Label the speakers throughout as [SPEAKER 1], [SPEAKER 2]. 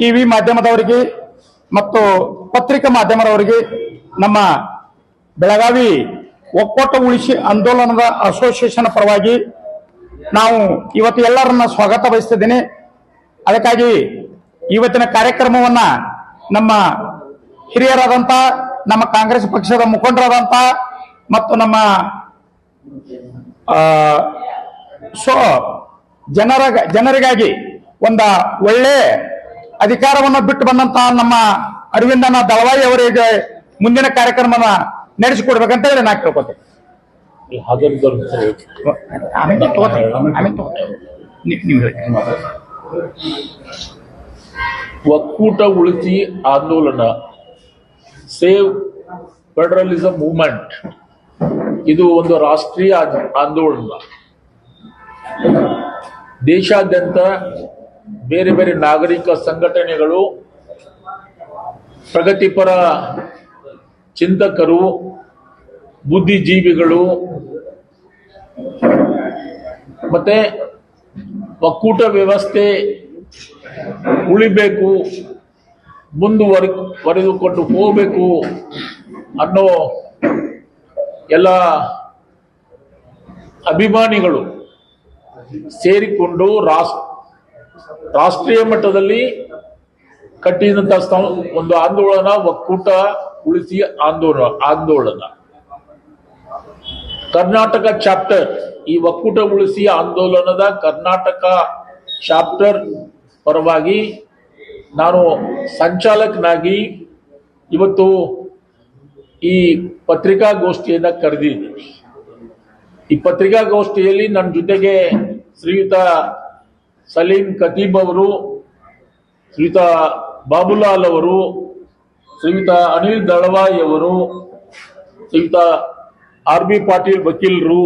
[SPEAKER 1] TV ಮಾಧ್ಯಮದವರಿಗೆ ಮತ್ತು ಪತ್ರಿಕಾ ಮಾಧ್ಯಮದವರಿಗೆ ನಮ್ಮ ಬೆಳಗಾವಿ ಒಕ್ಕೂಟ ಉಳಿಸಿ ಆಂದೋಲನದ ಅಸೋಸಿಯೇಷನ್ ಪರವಾಗಿ ನಾವು ಇವತ್ತು ಎಲ್ಲರನ್ನ ಸ್ವಾಗತ ಬಯಸ್ತಿದ್ದೇನೆ. ಅದಕ್ಕಾಗಿ ಇವತ್ತಿನ ಕಾರ್ಯಕ್ರಮವನ್ನ ನಮ್ಮ ಹಿರಿಯರಾದಂತ, ನಮ್ಮ ಕಾಂಗ್ರೆಸ್ ಪಕ್ಷದ ಮುಖಂಡರಾದಂತ ಮತ್ತು ನಮ್ಮ ಸೊ ಜನರ, ಜನರಿಗಾಗಿ ಒಂದ ಒಳ್ಳೆ ಅಧಿಕಾರವನ್ನ ಬಿಟ್ಟು ಬಂದಂತಹ ನಮ್ಮ ಅರವಿಂದನ ದಳವಾಯಿ ಅವರಿಗೆ ಮುಂದಿನ ಕಾರ್ಯಕ್ರಮನ ನಡೆಸಿಕೊಡ್ಬೇಕಂತ ಹೇಳಿ ನಾ ಕೇಳ್ಕೊತೇನೆ ಹೇಳಿ.
[SPEAKER 2] ಒಕ್ಕೂಟ ಉಳಿಸಿ ಆಂದೋಲನ ಸೇವ್ ಫೆಡರಲಿಸಂ ಮೂವ್ಮೆಂಟ್. ಇದು ಒಂದು ರಾಷ್ಟ್ರೀಯ ಆಂದ್- ಆಂದೋಲನ. ದೇಶಾದ್ಯಂತ ಬೇರೆ ಬೇರೆ ನಾಗರಿಕ ಸಂಘಟನೆಗಳು, ಪ್ರಗತಿಪರ ಚಿಂತಕರು, ಬುದ್ಧಿಜೀವಿಗಳು, ಮತ್ತೆ ಒಕ್ಕೂಟ ವ್ಯವಸ್ಥೆ ಉಳಿಬೇಕು, ಮುಂದುವರಿ, ವರೆದುಕೊಂಡು ಹೋಗಬೇಕು ಅನ್ನೋ ಎಲ್ಲ ಅಭಿಮಾನಿಗಳು ಸೇರಿಕೊಂಡು ರಾಷ್ಟ್ರ ರಾಷ್ಟ್ರೀಯ ಮಟ್ಟದಲ್ಲಿ ಕಟ್ಟಿದಂತ ಒಂದು ಆಂದೋಲನ ಒಕ್ಕೂಟ ಉಳಿಸಿ ಆಂದೋಲನ ಆಂದೋಲನ ಕರ್ನಾಟಕ ಚಾಪ್ಟರ್, ಈ ಒಕ್ಕೂಟ ಉಳಿಸಿ ಆಂದೋಲನದ ಕರ್ನಾಟಕ ಚಾಪ್ಟರ್ ಪರವಾಗಿ ನಾನು ಸಂಚಾಲಕನಾಗಿ ಇವತ್ತು ಈ ಪತ್ರಿಕಾಗೋಷ್ಠಿಯನ್ನ ಕರೆದಿದ್ದೀನಿ. ಈ ಪತ್ರಿಕಾಗೋಷ್ಠಿಯಲ್ಲಿ ನನ್ನ ಜೊತೆಗೆ ಶ್ರೀಯುತ ಸಲೀಂ ಖತೀಬ್ ಅವರು ಶ್ರೀಯುತ ಬಾಬುಲಾಲ್ ಅವರು ಶ್ರೀಯುತ ಅನಿಲ್ ದಳವಾಯಿ ಅವರು ಶ್ರೀಯುತ ಆರ್ ಬಿ ಪಾಟೀಲ್ ವಕೀಲರು,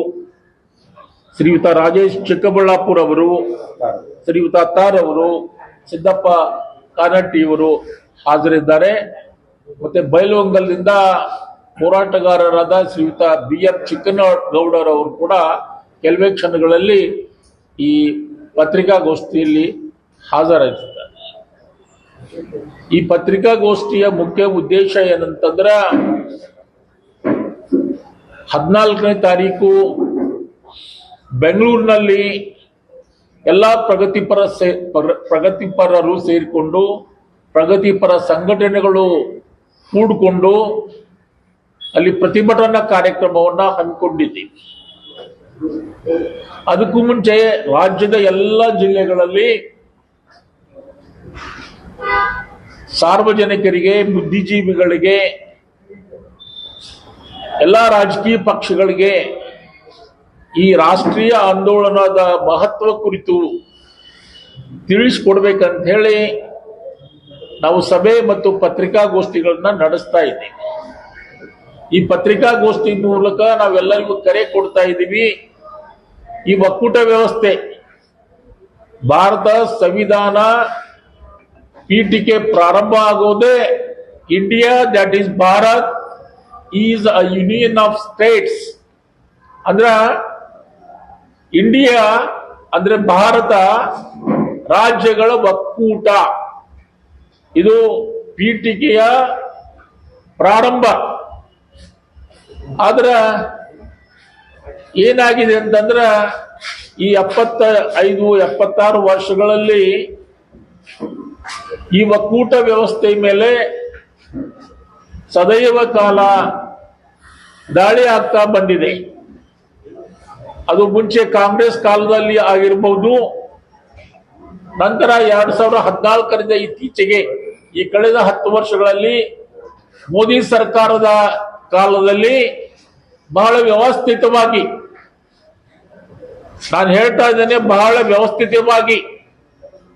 [SPEAKER 2] ಶ್ರೀಯುತ ರಾಜೇಶ್ ಚಿಕ್ಕಬಳ್ಳಾಪುರ ಅವರು, ಶ್ರೀಯುತ ಅತ್ತಾರ್ ಅವರು, ಸಿದ್ದಪ್ಪ ಕಾನಟ್ಟಿ ಅವರು ಹಾಜರಿದ್ದಾರೆ. ಮತ್ತೆ ಬೈಲೊಂಗಲ್ನಿಂದ ಹೋರಾಟಗಾರರಾದ ಶ್ರೀಯುತ ಬಿ ಎಂ ಚಿಕ್ಕನಗೌಡರವರು ಕೂಡ ಕೆಲವೇ ಕ್ಷಣಗಳಲ್ಲಿ ಈ ಪತ್ರಿಕಾಗೋಷ್ಠಿಯಲ್ಲಿ ಹಾಜರಾಗಿದ್ದಾರೆ ಈ ಪತ್ರಿಕಾಗೋಷ್ಠಿಯ ಮುಖ್ಯ ಉದ್ದೇಶ ಏನಂತಂದ್ರ, ಹದಿನಾಲ್ಕನೇ ತಾರೀಕು ಬೆಂಗಳೂರಿನಲ್ಲಿ ಎಲ್ಲ ಪ್ರಗತಿಪರ ಸೇ, ಪ್ರ- ಪ್ರಗತಿಪರರು ಸೇರಿಕೊಂಡು, ಪ್ರಗತಿಪರ ಸಂಘಟನೆಗಳು ಕೂಡಿಕೊಂಡು ಅಲ್ಲಿ ಪ್ರತಿಭಟನಾ ಕಾರ್ಯಕ್ರಮವನ್ನ ಹಮ್ಮಿಕೊಂಡಿದ್ದೀವಿ. ಅದಕ್ಕೂ ಮುಂಚೆ ರಾಜ್ಯದ ಎಲ್ಲ ಜಿಲ್ಲೆಗಳಲ್ಲಿ ಸಾರ್ವಜನಿಕರಿಗೆ, ಬುದ್ಧಿಜೀವಿಗಳಿಗೆ, ಎಲ್ಲ ರಾಜಕೀಯ ಪಕ್ಷಗಳಿಗೆ ಈ ರಾಷ್ಟ್ರೀಯ ಆಂದೋಲನದ ಮಹತ್ವ ಕುರಿತು ತಿಳಿಸ್ಕೊಡ್ಬೇಕಂತ ಹೇಳಿ ನಾವು ಸಭೆ ಮತ್ತು ಪತ್ರಿಕಾಗೋಷ್ಠಿಗಳನ್ನ ನಡೆಸ್ತಾ ಇದ್ದೀವಿ. ಈ ಪತ್ರಿಕಾಗೋಷ್ಠಿ ಮೂಲಕ ನಾವೆಲ್ಲರಿಗೂ ಕರೆ ಕೊಡ್ತಾ ಇದ್ದೀವಿ. ಈ ಒಕ್ಕೂಟ ವ್ಯವಸ್ಥೆ, ಭಾರತ ಸಂವಿಧಾನ ಪೀಠಿಕೆ ಪ್ರಾರಂಭ ಆಗೋದೇ India that is Bharat is a union of states ಅಂದ್ರ ಇಂಡಿಯಾ ಅಂದ್ರೆ ಭಾರತ ರಾಜ್ಯಗಳ ಒಕ್ಕೂಟ. ಇದು ಪೀಠಿಕೆಯ ಪ್ರಾರಂಭ. ಆದ್ರ ಏನಾಗಿದೆ ಅಂತಂದ್ರ ಈ ಎಪ್ಪತ್ತ ಐದು ಎಪ್ಪತ್ತಾರು ವರ್ಷಗಳಲ್ಲಿ ಈ ಒಕ್ಕೂಟ ವ್ಯವಸ್ಥೆ ಮೇಲೆ ಸದೈವ ಕಾಲ ದಾಳಿ ಆಗ್ತಾ ಬಂದಿದೆ. ಅದು ಮುಂಚೆ ಕಾಂಗ್ರೆಸ್ ಕಾಲದಲ್ಲಿ ಆಗಿರಬಹುದು ನಂತರ ಎರಡ್ ಸಾವಿರದ ಹದಿನಾಲ್ಕರಿಂದ ಇತ್ತೀಚೆಗೆ ಈ ಕಳೆದ ಹತ್ತು ವರ್ಷಗಳಲ್ಲಿ ಮೋದಿ ಸರ್ಕಾರದ ಕಾಲದಲ್ಲಿ ಬಹಳ ವ್ಯವಸ್ಥಿತವಾಗಿ. ನಾನು ಹೇಳ್ತಾ ಇದ್ದೇನೆ, ಬಹಳ ವ್ಯವಸ್ಥಿತವಾಗಿ,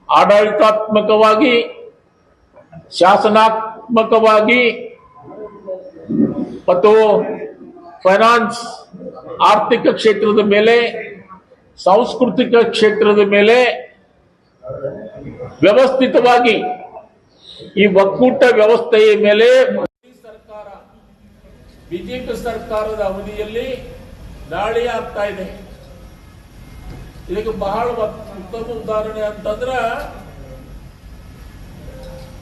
[SPEAKER 2] ಆಡಳಿತಾತ್ಮಕವಾಗಿ, ಶಾಸನಾತ್ಮಕವಾಗಿ, ಮತ್ತು ಫೈನಾನ್ಸ್ ಆರ್ಥಿಕ ಕ್ಷೇತ್ರದ ಮೇಲೆ, ಸಾಂಸ್ಕೃತಿಕ ಕ್ಷೇತ್ರದ ಮೇಲೆ ವ್ಯವಸ್ಥಿತವಾಗಿ ಈ ಒಕ್ಕೂಟ ವ್ಯವಸ್ಥೆಯ ಮೇಲೆ ಬಿಜೆಪಿ ಸರ್ಕಾರದ ಅವಧಿಯಲ್ಲಿ ದಾಳಿ ಆಗ್ತಾ ಇದೆ. ಇದಕ್ಕೆ ಬಹಳ ಉತ್ತಮ ಉದಾಹರಣೆ ಅಂತಂದ್ರ,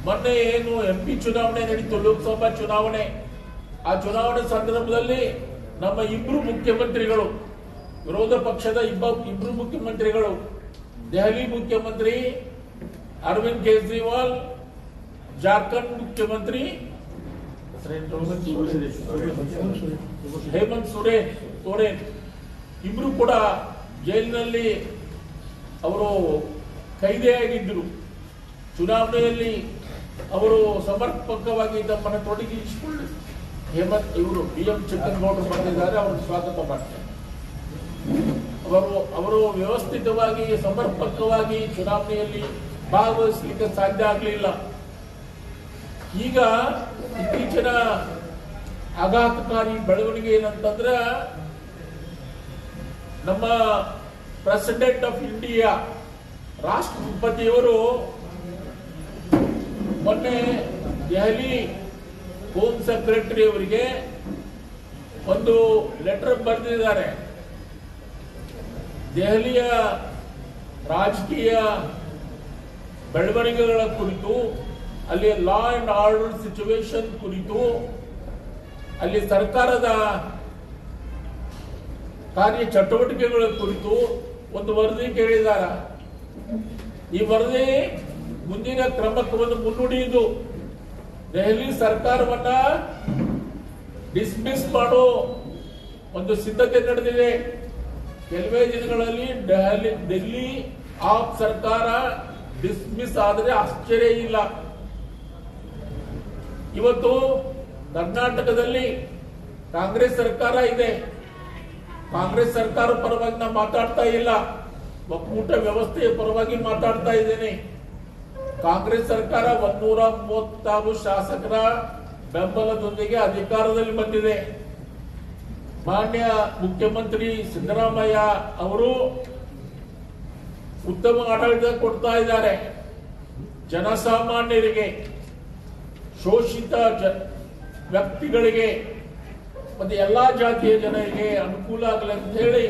[SPEAKER 2] ಮೊನ್ನೆ ಏನು ಎಂ ಪಿ ಚುನಾವಣೆ ನಡೀತು, ಲೋಕಸಭಾ ಚುನಾವಣೆ. ಆ ಚುನಾವಣೆ ಸಂದರ್ಭದಲ್ಲಿ ನಮ್ಮ ಇಬ್ರು ಮುಖ್ಯಮಂತ್ರಿಗಳು, ವಿರೋಧ ಪಕ್ಷದ ಇಬ್ಬ, ಇಬ್ರು ಮುಖ್ಯಮಂತ್ರಿಗಳು, ದೆಹಲಿ ಮುಖ್ಯಮಂತ್ರಿ, ಅರವಿಂದ್ ಕೇಜ್ರಿವಾಲ್, ಜಾರ್ಖಂಡ್ ಮುಖ್ಯಮಂತ್ರಿ ಹೇಮಂತ್ ಸೊರೇನ್ ತೋರೆ ಇಬ್ರು ಕೂಡ ಜೈಲಿನಲ್ಲಿ ಅವರು ಕೈದೆಯಾಗಿದ್ದರು. ಚುನಾವಣೆಯಲ್ಲಿ ಅವರು ಸಮರ್ಪಕವಾಗಿ ತಮ್ಮನ್ನು ತೊಡಗಿಸಿಕೊಳ್ಳಿ. ಹೇಮಂತ್ ಇವರು ಬಿ ಎಂ ಚಿಕ್ಕನಗೌಡರು ಬಂದಿದ್ದಾರೆ ಅವರು ಸ್ವಾಗತ ಮಾಡ್ತಾರೆ. ಅವರು ಅವರು ವ್ಯವಸ್ಥಿತವಾಗಿ, ಸಮರ್ಪಕವಾಗಿ ಚುನಾವಣೆಯಲ್ಲಿ ಭಾಗವಹಿಸಲಿಕ್ಕೆ ಸಾಧ್ಯ ಆಗಲಿಲ್ಲ. ಈಗ ಇತ್ತೀಚಿನ ಆಘಾತಕಾರಿ ಬೆಳವಣಿಗೆ ಏನಂತಂದ್ರೆ ನಮ್ಮ ಪ್ರೆಸಿಡೆಂಟ್ ಆಫ್ ಇಂಡಿಯಾ ರಾಷ್ಟ್ರಪತಿಯವರು ಮೊನ್ನೆ ದೆಹಲಿ ಹೋಮ್ ಸೆಕ್ರೆಟರಿ ಅವರಿಗೆ ಒಂದು ಲೆಟರ್ ಬರೆದಿದ್ದಾರೆ. ದೆಹಲಿಯ ರಾಜಕೀಯ ಬೆಳವಣಿಗೆಗಳ ಕುರಿತು ಅಲ್ಲಿ ಲಾ ಅಂಡ್ ಆರ್ಡರ್ ಸಿಚುವೇಶನ್ ಕುರಿತು ಅಲ್ಲಿ ಸರ್ಕಾರದ ಕಾರ್ಯ ಚಟುವಟಿಕೆಗಳ ಕುರಿತು ಒಂದು ವರದಿ ಕೇಳಿದಾರ. ಈ ವರದಿ ಮುಂದಿನ ಕ್ರಮಕ್ಕೆ ಒಂದು ಮುನ್ನುಡಿಯುದು ದೆಹಲಿ ಸರ್ಕಾರವನ್ನ ಡಿಸ್ಮಿಸ್ ಮಾಡೋ ಒಂದು ಸಿದ್ಧತೆ ನಡೆದಿದೆ. ಕೆಲವೇ ದಿನಗಳಲ್ಲಿ ದೆಹಲಿ ಡೆಲ್ಲಿ ಆಪ್ ಸರ್ಕಾರ ಡಿಸ್ಮಿಸ್ ಆದರೆ ಆಶ್ಚರ್ಯ ಇಲ್ಲ. ಇವತ್ತು ಕರ್ನಾಟಕದಲ್ಲಿ ಕಾಂಗ್ರೆಸ್ ಸರ್ಕಾರ ಇದೆ. ಕಾಂಗ್ರೆಸ್ ಸರ್ಕಾರ ಪರವಾಗಿ ನಾನು ಮಾತಾಡ್ತಾ ಇಲ್ಲ. ಒಕ್ಕೂಟ ವ್ಯವಸ್ಥೆಯ ಪರವಾಗಿ ಮಾತಾಡ್ತಾ ಇದ್ದೇನೆ. ಕಾಂಗ್ರೆಸ್ ಸರ್ಕಾರ ಒಂದೂರ ಮೂವತ್ತಾರು ಶಾಸಕರ ಬೆಂಬಲದೊಂದಿಗೆ ಅಧಿಕಾರದಲ್ಲಿ ಬಂದಿದೆ. ಮಾನ್ಯ ಮುಖ್ಯಮಂತ್ರಿ ಸಿದ್ದರಾಮಯ್ಯ ಅವರು ಉತ್ತಮ ಆಡಳಿತ ಕೊಡ್ತಾ ಇದ್ದಾರೆ. ಜನಸಾಮಾನ್ಯರಿಗೆ ಶೋಷಿತ ಜ ವ್ಯಕ್ತಿಗಳಿಗೆ, ಮತ್ತು ಎಲ್ಲ ಜಾತಿಯ ಜನರಿಗೆ ಅನುಕೂಲ ಆಗಲಿ ಅಂತ ಹೇಳಿ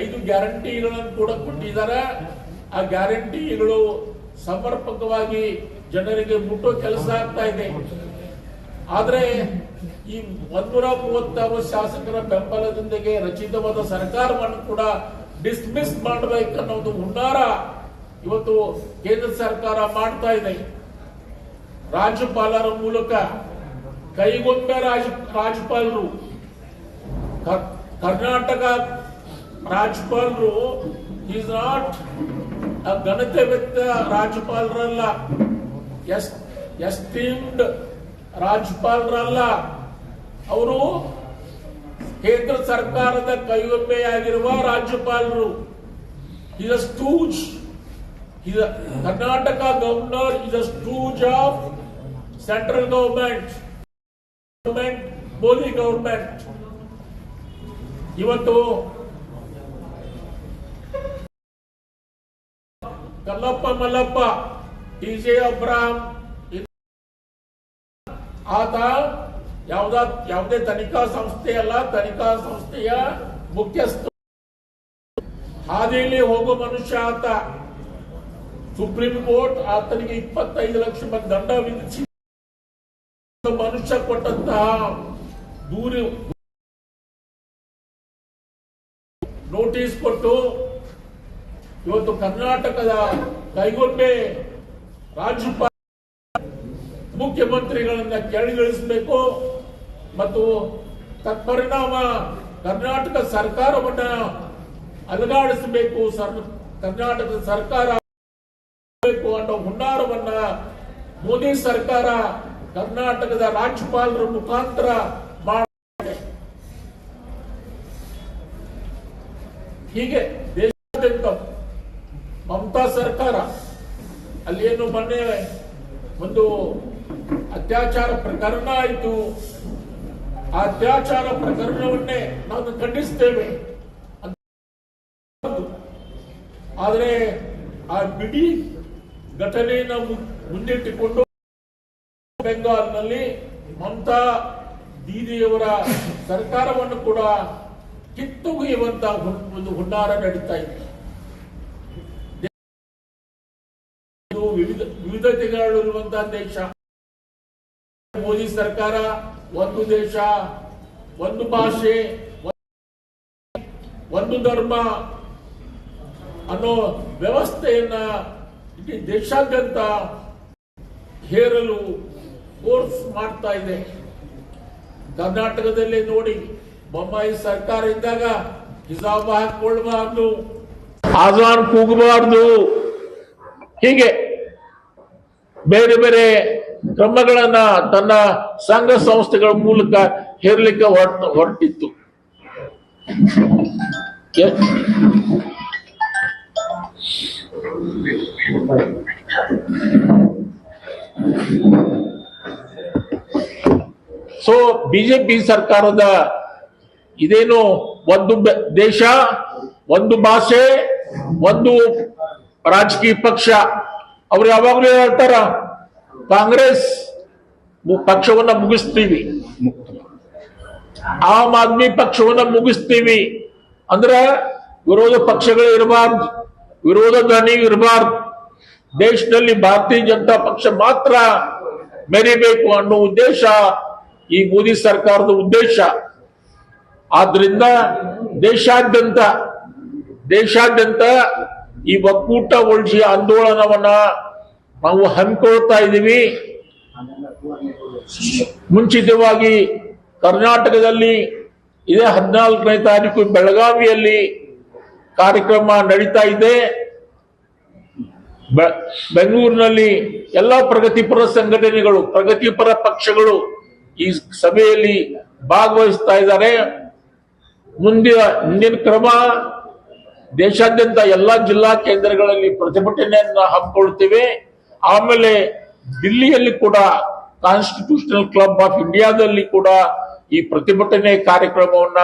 [SPEAKER 2] ಐದು ಗ್ಯಾರಂಟಿಗಳನ್ನು ಕೂಡ ಕೊಟ್ಟಿದ್ದಾರೆ. ಆ ಗ್ಯಾರಂಟಿಗಳು ಸಮರ್ಪಕವಾಗಿ ಜನರಿಗೆ ಮುಟ್ಟೋ ಕೆಲಸ ಆಗ್ತಾ ಇದೆ. ಆದರೆ ಈ ಒಂದೂರ ಮೂವತ್ತಾರು ಶಾಸಕರ ಬೆಂಬಲದೊಂದಿಗೆ ರಚಿತವಾದ ಸರ್ಕಾರವನ್ನು ಕೂಡ ಡಿಸ್ಮಿಸ್ ಮಾಡಬೇಕನ್ನೋದು ಹುನ್ನಾರ ಇವತ್ತು ಕೇಂದ್ರ ಸರ್ಕಾರ ಮಾಡ್ತಾ ಇದೆ. ರಾಜ್ಯಪಾಲರ ಮೂಲಕ ಕೈಗೊಂಬೆ ರಾಜ ರಾಜ್ಯಪಾಲರು ಕರ್ನಾಟಕ ರಾಜ್ಯಪಾಲರು ಈಸ್ ನಾಟ್ ಘನತೆವೆತ್ತ ರಾಜ್ಯಪಾಲರಲ್ಲ, ಎಸ್, ಎಸ್ಟೀಮ್ಡ್ ರಾಜ್ಯಪಾಲರಲ್ಲ. ಅವರು ಕೇಂದ್ರ ಸರ್ಕಾರದ ಕೈಗೊಂಬೆಯಾಗಿರುವ ರಾಜ್ಯಪಾಲರು. Is a stooge Karnataka governor Karnataka governor stooge a central government, government, Modi government. ಇವತ್ತು ಕಲ್ಲಪ್ಪ ಮಲ್ಲಪ್ಪ ಟಿ ಜೆ ಅಬ್ರಾಹಂ ಆತ ಯಾವ್ದ ಯಾವುದೇ ತನಿಖಾ ಸಂಸ್ಥೆ ಅಲ್ಲ ತನಿಖಾ ಸಂಸ್ಥೆಯ ಮುಖ್ಯಸ್ಥ. ಹಾದಿಯಲ್ಲಿ ಹೋಗೋ ಮನುಷ್ಯ ಆತ. ಸುಪ್ರೀಂ ಕೋರ್ಟ್ ಆತನಿಗೆ ಇಪ್ಪತ್ತೈದು ಲಕ್ಷ ದಂಡ ವಿಧಿಸಿ ಮನುಷ್ಯ ಕೊಟ್ಟಂತಹ ದೂರು ನೋಟಿಸ್ ಕೊಟ್ಟು ಇವತ್ತು ಕರ್ನಾಟಕದ ಕೈಗೊಂಬೆ ರಾಜ್ಯಪಾಲ ಮುಖ್ಯಮಂತ್ರಿಗಳನ್ನ ಕೆಳಗಿಳಿಸಬೇಕು ಮತ್ತು ತತ್ಪರಿಣಾಮ ಕರ್ನಾಟಕ ಸರ್ಕಾರವನ್ನ ಅಲುಗಾಡಿಸಬೇಕು ಕರ್ನಾಟಕದ ಸರ್ಕಾರ ಅನ್ನೋ ಹುನ್ನಾರವನ್ನ ಮೋದಿ ಸರ್ಕಾರ ಕರ್ನಾಟಕದ ರಾಜ್ಯಪಾಲರ ಮುಖಾಂತರ ಹೀಗೆ ದೇಶಾದ್ಯಂತ ಮಮತಾ ಸರ್ಕಾರ ಅಲ್ಲಿ ಏನು ಮೊನ್ನೆ ಒಂದು ಅತ್ಯಾಚಾರ ಪ್ರಕರಣ ಆಯಿತು. ಆ ಅತ್ಯಾಚಾರ ಪ್ರಕರಣವನ್ನೇ ನಾವು ಖಂಡಿಸ್ತೇವೆ. ಆದರೆ ಆ ಬಿಡಿ ಘಟನೆಯನ್ನು ಮುಂದಿಟ್ಟುಕೊಂಡು ಬೆಂಗಾಲ್ನಲ್ಲಿ ಮಮತಾ ದೀದಿಯವರ ಸರ್ಕಾರವನ್ನು ಕೂಡ ಕಿತ್ತುಗುಯುವಂತ ಒಂದು ಹುನ್ನಾರ ನಡೀತಾ ಇತ್ತು ವಿವಿಧ ವಿವಿಧತೆಗಳಿರುವಂತಹ ದೇಶ. ಮೋದಿ ಸರ್ಕಾರ ಒಂದು ದೇಶ, ಒಂದು ಭಾಷೆ, ಒಂದು ಧರ್ಮ ಅನ್ನೋ ವ್ಯವಸ್ಥೆಯನ್ನ ಇಡೀ ದೇಶಾದ್ಯಂತ ಹೇರಲು ಫೋರ್ಸ್ ಮಾಡ್ತಾ ಇದೆ. ಕರ್ನಾಟಕದಲ್ಲಿ ನೋಡಿ, ಬೊಮ್ಮಾಯಿ ಸರ್ಕಾರ ಇದ್ದಾಗ ಹಿಸಾಬ ಹಾಕೊಳ್ಬಾರ್ದು ಆಜಾನ್ ಕೂಗಬಾರ್ದು. ಹೀಗೆ ಬೇರೆ ಬೇರೆ ಕ್ರಮಗಳನ್ನ ತನ್ನ ಸಂಘ ಸಂಸ್ಥೆಗಳ ಮೂಲಕ ಹೇರ್ಲಿಕ್ಕೆ ಹೊರಟ, ಹೊರಟಿತ್ತು ಎ- ಸೊ ಬಿಜೆಪಿ ಸರ್ಕಾರದ ಇದೇನು ಒಂದು ದೇಶ, ಒಂದು ಭಾಷೆ, ಒಂದು ರಾಜಕೀಯ ಪಕ್ಷ. ಅವ್ರು ಯಾವಾಗಲೂ ಹೇಳ್ತಾರ, ಕಾಂಗ್ರೆಸ್ ಪಕ್ಷವನ್ನ ಮುಗಿಸ್ತೀವಿ. ಆಮ್ ಆದ್ಮಿ ಪಕ್ಷವನ್ನ ಮುಗಿಸ್ತೀವಿ. ಅಂದ್ರೆ ವಿರೋಧ ಪಕ್ಷಗಳು ಇರಬಾರ್ದು, ವಿರೋಧ ಧ್ವನಿ ಇರಬಾರ್ದು. ದೇಶದಲ್ಲಿ ಭಾರತೀಯ ಜನತಾ ಪಕ್ಷ ಮಾತ್ರ ಮೆರಿಬೇಕು ಅನ್ನೋ ಉದ್ದೇಶ ಈ ಮೋದಿ ಸರ್ಕಾರದ ಉದ್ದೇಶ. ಆದ್ರಿಂದ ದೇಶಾದ್ಯಂತ ದೇಶಾದ್ಯಂತ ಈ ಒಕ್ಕೂಟ ಉಳಿಸಿ ಆಂದೋಲನವನ್ನ ನಾವು ಹಮ್ಮಿಕೊಳ್ತಾ ಇದ್ದೀವಿ. ಮುಂಚಿತವಾಗಿ ಕರ್ನಾಟಕದಲ್ಲಿ ಇದೇ ಹದಿನಾಲ್ಕನೇ ತಾರೀಕು ಬೆಳಗಾವಿಯಲ್ಲಿ ಕಾರ್ಯಕ್ರಮ ನಡೀತಾ ಇದೆ. ಬೆಂಗಳೂರಿನಲ್ಲಿ ಎಲ್ಲ ಪ್ರಗತಿಪರ ಸಂಘಟನೆಗಳು, ಪ್ರಗತಿಪರ ಪಕ್ಷಗಳು ಈ ಸಭೆಯಲ್ಲಿ ಭಾಗವಹಿಸ್ತಾ ಇದ್ದಾರೆ. ಮುಂದಿನ ಮುಂದಿನ ಕ್ರಮ ದೇಶಾದ್ಯಂತ ಎಲ್ಲಾ ಜಿಲ್ಲಾ ಕೇಂದ್ರಗಳಲ್ಲಿ ಪ್ರತಿಭಟನೆಯನ್ನ ಹಮ್ಮಿಕೊಳ್ತೇವೆ ಆಮೇಲೆ ದಿಲ್ಲಿಯಲ್ಲಿ ಕೂಡ ಕಾನ್ಸ್ಟಿಟ್ಯೂಷನಲ್ ಕ್ಲಬ್ ಆಫ್ ಇಂಡಿಯಾದಲ್ಲಿ ಕೂಡ ಈ ಪ್ರತಿಭಟನೆ ಕಾರ್ಯಕ್ರಮವನ್ನ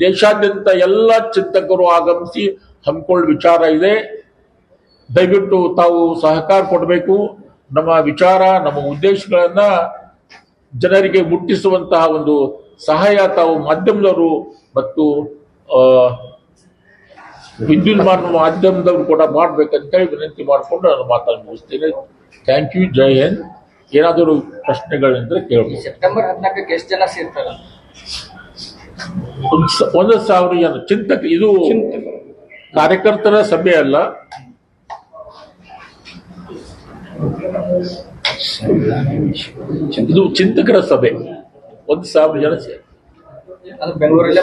[SPEAKER 2] ದೇಶಾದ್ಯಂತ ಎಲ್ಲ ಚಿಂತಕರು ಆಗಮಿಸಿ ಹಮ್ಮಿಕೊಳ್ಳುವ ವಿಚಾರ ಇದೆ. ದಯವಿಟ್ಟು ತಾವು ಸಹಕಾರ ಕೊಡಬೇಕು. ನಮ್ಮ ವಿಚಾರ, ನಮ್ಮ ಉದ್ದೇಶಗಳನ್ನ ಜನರಿಗೆ ಮುಟ್ಟಿಸುವಂತಹ ಒಂದು ಸಹಾಯ ತಾವು ಮಾಧ್ಯಮದವರು ಮತ್ತು ಆ, ವಿದ್ಯುನ್ಮಾನ ಮಾಧ್ಯಮದವರು ಕೂಡ ಮಾಡ್ಬೇಕಂತ ಹೇಳಿ ವಿನಂತಿ ಮಾಡಿಕೊಂಡು ನಾನು ಮಾತನ್ನು ಮುಗಿಸ್ತೇನೆ. ಥ್ಯಾಂಕ್ ಯು ಜೈ ಹಿಂದ್ ಏನಾದರೂ ಪ್ರಶ್ನೆಗಳಿದ್ರೆ ಕೇಳಬೇಕು
[SPEAKER 3] ಸೆಪ್ಟೆಂಬರ್ ಹದಿನಾಲ್ಕಕ್ಕೆ ಎಷ್ಟು ಜನ ಸೇರ್ತಾರ?
[SPEAKER 2] ಒಂದು ಸಾವಿರ ಜನ. ಚಿಂತಕ ಇದು ಕಾರ್ಯಕರ್ತರ ಸಭೆ ಅಲ್ಲ. ಇದು ಚಿಂತಕರ ಸಭೆ. ಒಂದು ಸಾವಿರ ಜನ ಸೇರಿ.
[SPEAKER 3] ಅದು ಬೆಂಗಳೂರಲ್ಲೇ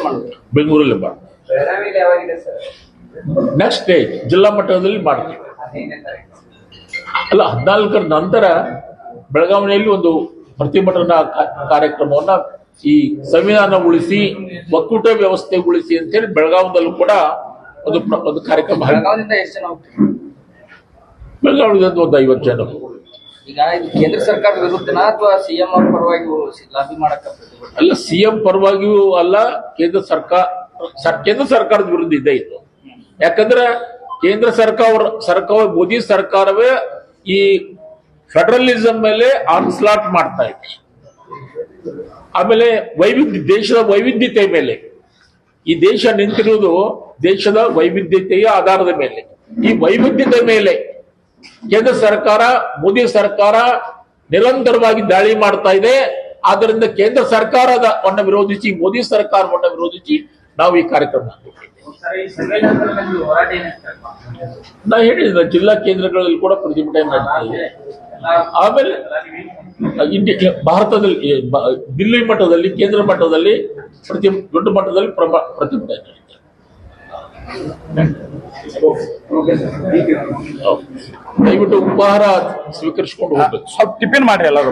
[SPEAKER 2] ನೆಕ್ಸ್ಟ್ ಡೇ ಜಿಲ್ಲಾ ಮಟ್ಟದಲ್ಲಿ ಮಾಡ್ತೀವಿ. ಅಲ್ಲ ಹದಿನಾಲ್ಕರ ನಂತರ ಬೆಳಗಾವಿಯಲ್ಲಿ ಒಂದು ಪ್ರತಿಭಟನಾ ಕಾರ್ಯಕ್ರಮವನ್ನ ಈ ಸಂವಿಧಾನ ಉಳಿಸಿ ಒಕ್ಕೂಟ ವ್ಯವಸ್ಥೆ ಉಳಿಸಿ ಅಂತೇಳಿ ಬೆಳಗಾವದಲ್ಲೂ ಕೂಡ ಒಂದು ಒಂದು ಕಾರ್ಯಕ್ರಮ
[SPEAKER 3] ಬೆಳಗಾವಿಯಿಂದ
[SPEAKER 2] ಒಂದು ಐವತ್ತು ಜನ.
[SPEAKER 3] ಈಗ ಕೇಂದ್ರ ಸರ್ಕಾರದ ವಿರುದ್ಧನ ಅಥವಾ ಸಿಎಂ?
[SPEAKER 2] ಅಲ್ಲ ಸಿಎಂ ಪರವಾಗಿಯೂ ಅಲ್ಲ, ಕೇಂದ್ರ ಸರ್ಕಾರ ಸ- ಕೇಂದ್ರ ಸರ್ಕಾರದ ವಿರುದ್ಧ ಇದೆ ಇದು. ಯಾಕಂದ್ರೆ ಕೇಂದ್ರ ಸರ್ಕಾರ ಸರ್ಕಾರ, ಮೋದಿ ಸರ್ಕಾರವೇ ಈ ಫೆಡರಲಿಸಂ ಮೇಲೆ ಆನ್ಸ್ಲಾಟ್ ಮಾಡ್ತಾ ಇದೆ. ಆಮೇಲೆ ವೈವಿಧ್ಯ, ದೇಶದ ವೈವಿಧ್ಯತೆ ಮೇಲೆ. ಈ ದೇಶ ನಿಂತಿರುವುದು ದೇಶದ ವೈವಿಧ್ಯತೆಯ ಆಧಾರದ ಮೇಲೆ. ಈ ವೈವಿಧ್ಯತೆ ಮೇಲೆ ಕೇಂದ್ರ ಸರ್ಕಾರ, ಮೋದಿ ಸರ್ಕಾರ ನಿರಂತರವಾಗಿ ದಾಳಿ ಮಾಡ್ತಾ ಇದೆ. ಆದ್ದರಿಂದ ಕೇಂದ್ರ ಸರ್ಕಾರದ ವನ್ನ ವಿರೋಧಿಸಿ, ಮೋದಿ ಸರ್ಕಾರವನ್ನ ವಿರೋಧಿಸಿ ನಾವು ಈ ಕಾರ್ಯಕ್ರಮ ನಾ ಹೇಳಿದ ಜಿಲ್ಲಾ ಕೇಂದ್ರಗಳಲ್ಲಿ ಕೂಡ ಪ್ರತಿಭಟನೆ ನಡೀತಿದೆ ಆಮೇಲೆ, ಇಂಡಿ- ಭಾರತದಲ್ಲಿ ದಿಲ್ಲಿ ಮಟ್ಟದಲ್ಲಿ, ಕೇಂದ್ರ ಮಟ್ಟದಲ್ಲಿ, ಪ್ರತಿ ದೊಡ್ಡ ಮಟ್ಟದಲ್ಲಿ ಪ್ರತಿಭಟನೆ. ದಯವಿಟ್ಟು ಉಪಹಾರ ಸ್ವೀಕರಿಸಿಕೊಂಡು ಹೋಗ್ಬೇಕು.
[SPEAKER 1] ಸ್ವಲ್ಪ ಟಿಫಿನ್ ಮಾಡ್ರಿ ಎಲ್ಲರೂ